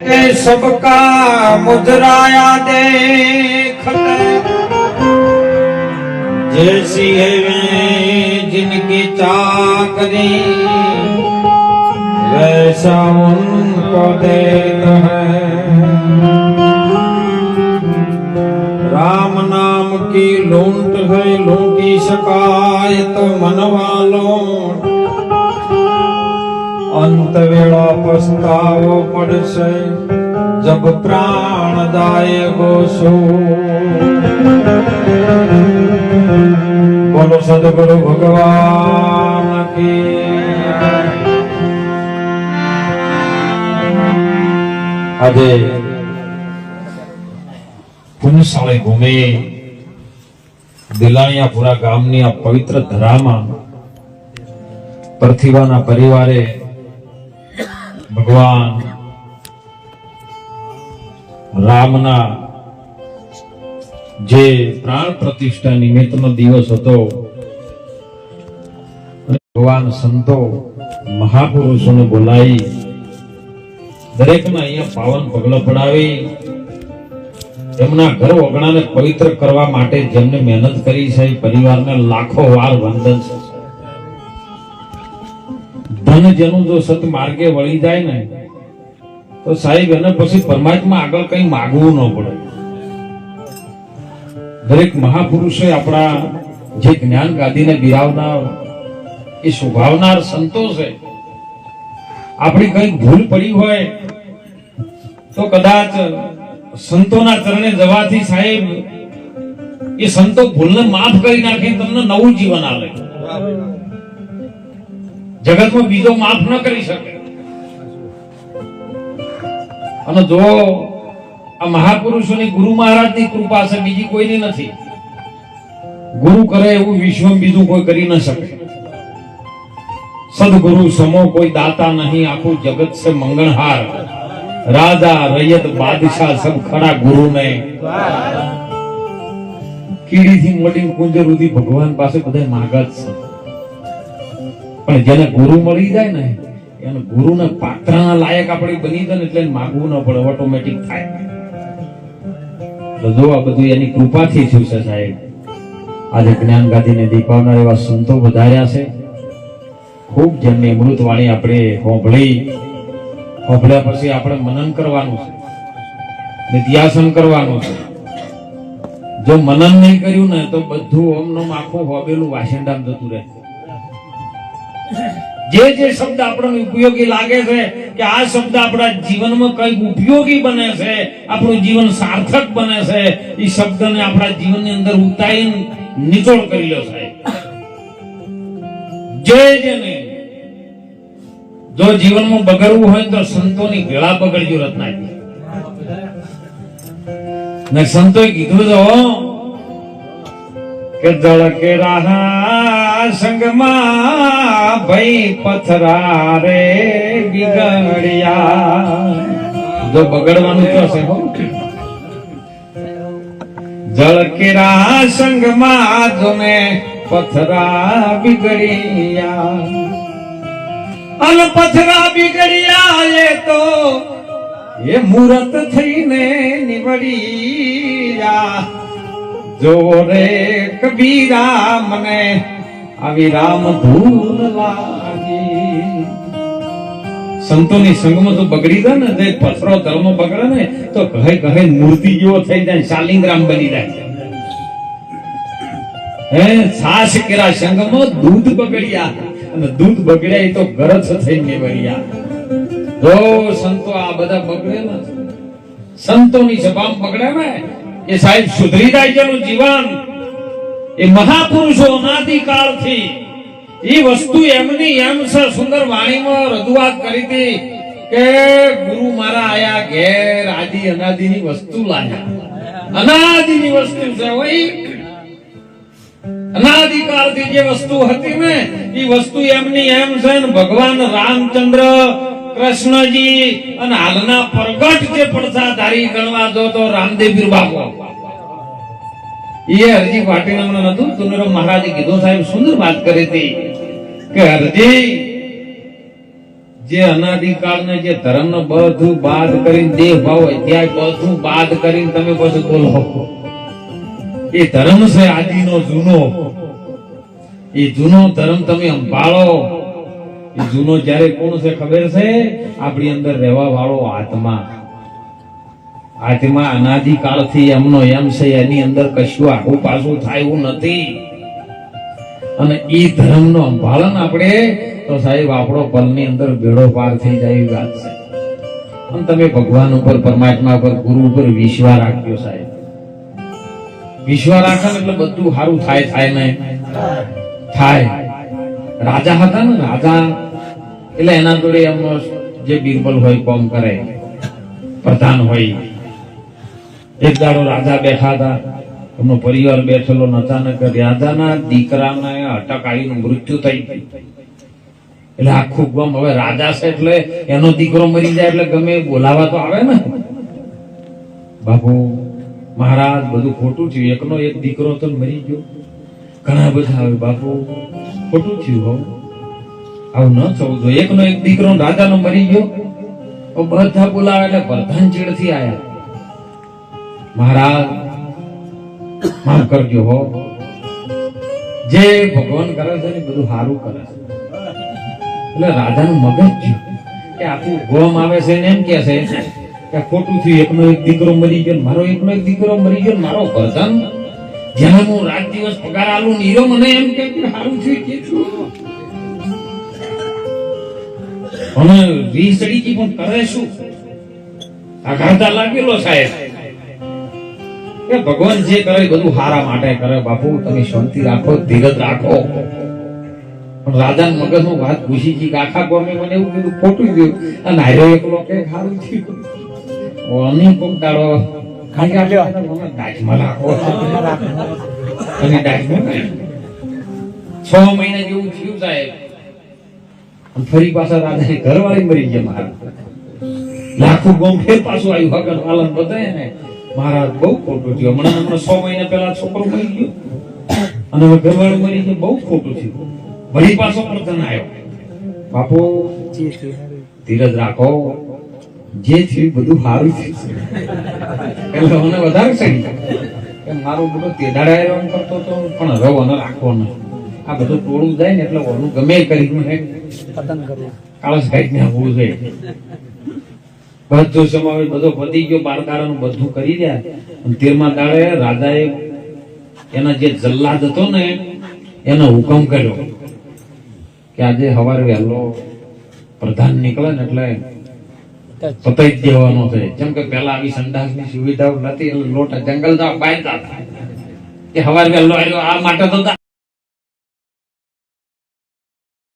के सबका मुद्राया देखत जैसी है वे जिनकी चाकरी वैसा उनको देता है राम नाम की लूंट है लूंटी शकाय तो मनवालो અંત વેળા પસ્તાવો પડશે, જબ પ્રાણ દાય ગોસો બોલો સદગુરુ ભગવાન કી. આજે પુણ્યશાળી ભૂમિ દિલાણિયાપુરા ગામની આ પવિત્ર ધરામાં પરથીવાના પરિવારે ભગવાન રામના જે પ્રાણ પ્રતિષ્ઠા નિમિત્તનો દિવસ હતો ભગવાન સંતો, મહાપુરુષોને બોલાવી, દરેકના અહીંયા પાવન પગલા પડાવી, એમના ઘર ઓગણાને પવિત્ર કરવા માટે જેમને મહેનત કરી છે પરિવારને લાખો વાર વંદન છે. ધન જેનું જો સત માર્ગે વળી જાય ને, તો સાહેબ, એને પછી પરમાત્મા આગળ કઈ માગવું ન પડે. દરેક મહાપુરુષે આપણા જે જ્ઞાન ગાદીને બિરાવનાર, એ શોભાવનાર સંતો છે. આપણી કઈ ભૂલ પડી હોય, તો કદાચ સંતોના ચરણે જવાથી સાહેબ, એ સંતો ભૂલને માફ કરી નાખી તમને નવું જીવન આપે. જગતમાં બીજો માફ ન કરી શકે. અને જો આ મહાપુરુષોની ગુરુ મહારાજની કૃપા છે, બીજી કોઈની નથી. ગુરુ કરે એવું વિશ્વ બીજું કોઈ કરી ન શકે. સદગુરુ સમો કોઈ દાતા નહીં, આખું જગત છે મંગળહાર. રાજા, રૈયત, બાદશાહ સબ ખરા ગુરુ ને કીડી થી મોટી કુંજર સુધી ભગવાન પાસે બધા માગત છે. પણ જેને ગુરુ મળી જાય ને, એને ગુરુને પાત્રના લાયક આપણે બની જાય ને એટલે માગવું ન પડે ઓટોમેટિક થાય. તો જો આ બધું એની કૃપાથી થયું છે સાહેબ. આજે જ્ઞાન ગાદીને દીપાવનાર એવા સંતો વધાર્યા છે. ખૂબ જેમની અમૃત વાણી આપણે હોંભળી, હોંભળ્યા પછી આપણે મનન કરવાનું છે. નિત્યાસન કરવાનું છે. જો મનન નહીં કર્યું ને, તો બધું ઓમ નોમ આખું હોબેલું વાસંડામ જતું રહે. જે જે શબ્દ આપણને ઉપયોગી લાગે છે કે આ શબ્દ આપણા જીવનમાં કંઈક ઉપયોગી બને છે, આપણું જીવન સાર્થક બને છે, એ શબ્દને આપણા જીવનની અંદર ઉતારી નિચોડ કરી લો સાહેબ જે જેને જો જીવનમાં બગડવું હોય તો સંતોની ભેળા બગડજો રત્નાજી. ને સંતોએ કીધું તો, કે ધડકે કે રાહા સંગમાં ભઈ પથરા રે બિગડ્યા જો બગડવાનું તો છે હો. જળ કે રાહા સંગમાં જોને પથરા બિગડ્યા અન પથરા બિગડ્યા એ તો એ મુરત થઈને નીવડ્યા. જો રે કબીરા મને આવી રામ લાગી. સંતોની સંગમાં તો બગડી જાય ને પથરો ધર્મ બગડે ને, તો કહે કહે મૂર્તિ જેવો થઈ જાય શાલિંગ્રામ બની જાય. હે, સાસ કેરા સંગમાં દૂધ બગડ્યા. અને દૂધ બગડ્યા એ તો ગરજ થઈને નીવડ્યા જો સંતો આ બધા બગડે ને, સંતોની સભામાં બગડે ને, એ સાહેબ સુધરી જાય છે જીવન. એ મહાપુરુષો અનાદિકાળથી એ વસ્તુ એમની એમ સુંદર વાણીમાં રજૂઆત કરી હતી કે ગુરુ મારા આયા ઘેર આદિ અનાદિની વસ્તુ લાયા. અનાદિની વસ્તુ છે હોય અનાદિકાળથી જે વસ્તુ હતી ને એ વસ્તુ એમની એમ છે ભગવાન રામચંદ્ર, કૃષ્ણજી અને હાલના પ્રગટ જે પડસાધારી ગણવા દો તો રામદેવ બાપુ એ હરજી હમણાં નતું તુનેરો મહારાજે કીધું, સાહેબ, સુંદર વાત કરી હતી કે હરજી જે અનાદિકાળને જે ધર્મ ને બધું બાદ કરીને દેહ ભાવ અધ્યાય બધું બાદ કરીને તમે પછી બોલો એ ધર્મ છે આદિનો જૂનો. એ જૂનો ધર્મ તમે સંભાળો એ જૂનો જ્યારે કોણ છે ખબર છે? આપણી અંદર રહેવા વાળો આત્મા. આત્મા અનાદિકાળથી એમનો એમ છે, એની અંદર કશું આગું પાછું થાય એવું નથી. અને એ ધર્મનો સંભાળન આપણે, તો સાહેબ, આપણો પલની અંદર બેડો પાર થઈ જાય એવી વાત છે. અને તમે ભગવાન ઉપર, પરમાત્મા ઉપર, ગુરુ ઉપર વિશ્વાસ રાખ્યો સાહેબ. વિશ્વાસ રાખે એટલે બધું સારું થાય થાય ને? થાય. રાજા હતા ને, રાજા. એટલે એના જોડે એમનો જે બિરબલ હોય, કોમ કરે. પ્રધાન હોય. એક દાડો રાજા બેઠા હતા. એમનો પરિવાર બેઠેલો અચાનક રાજાના દીકરાને અટક આવીને મૃત્યુ થઈ એટલે આખું ગમ હવે રાજા છે એટલે એનો દીકરો મરી જાય એટલે ગમે બોલાવા તો આવે ને. બાપુ, મહારાજ, બધું ખોટું થયું. એકનો એક દીકરો તો મરી ગયો. ઘણા બધા આવે બાપુ, ખોટું થયું હો. આવું ન થવું જોઈએ. એકનો એક દીકરો રાજાનો મરી ગયો. બધા બોલાવે એટલે પ્રધાન ચીડથી આયા. મહારાજ, માફ કરજો હો. જે ભગવાન કરે છે ને બધું સારું કરે છે. એટલે રાજાનું મગજ થયું કે આખું ગોમ આવે છે એમ કે છે કે ખોટું થયું, એકનો એક દીકરો મરી ગયો મારો એકનો એક દીકરો મરી ગયો મારો વર્ધન જ્યાં હું રાત દિવસ પગાર આલું નીરો મને એમ કે સારું થયું કે અને વીસ ચડી પણ કરે શું? આ ઘાટા લાગેલો સાહેબ. કે ભગવાન જે કરે બધું હારા માટે કરે. બાપુ તમે શાંતિ રાખો ધીરજ રાખો. પણ રાજા મગજનું વાત ઘૂસી ગઈ આખા ગોમે મને એવું કીધું ખોટું ગયું અને હારે એકલો કે સારું થયું. અમી કોક દાડો કારણ કે દાજમાં રાખો. અને દાજમાં છ મહિના જેવું થયું સાહેબ. ફરી પાછા રાજાની ઘરવાળી મરી ગયા મારા. લાખો ગોમ ફેર પાછું આવ્યું હગન પાલન બધાય ને મહારાજ બહુ ખોટું થયું. હમણાં હમણાં સો મહિના પહેલા છોકરો મરી ગયો. અને હવે ઘરવાળી મરી ગઈ બહુ ખોટું થયું. વળી પાછો પ્રધાન આવ્યો. બાપુ ધીરજ રાખો. જે થયું બધું સારું થયું. એટલે મને વધારે સહી મારો બધો તેડાડાય એમ કરતો તો પણ હવે મને રાખવો નહીં આ બધું ટોળું જાય ને એટલે ઓનું ગમે કરી મને. કાળસ કાઢી નાખવું જોઈએ બધો સમાવેશ બધો પતી ગયો દાડાનું બધું કરી રહ્યા. તેરમા દાડે રાજાએ એના જે જલ્લાદ હતો ને, એનો હુકમ કર્યો કે આજે સવારે વહેલો પ્રધાન નીકળે ને એટલે પતાઈ જ દેવાનો છે. જેમ કે પેલા આવી સંડાસની સુવિધાઓ નથી એટલે લોટા જંગલ જવા હતા કે સવારે વહેલો આવ્યો આ માટે તો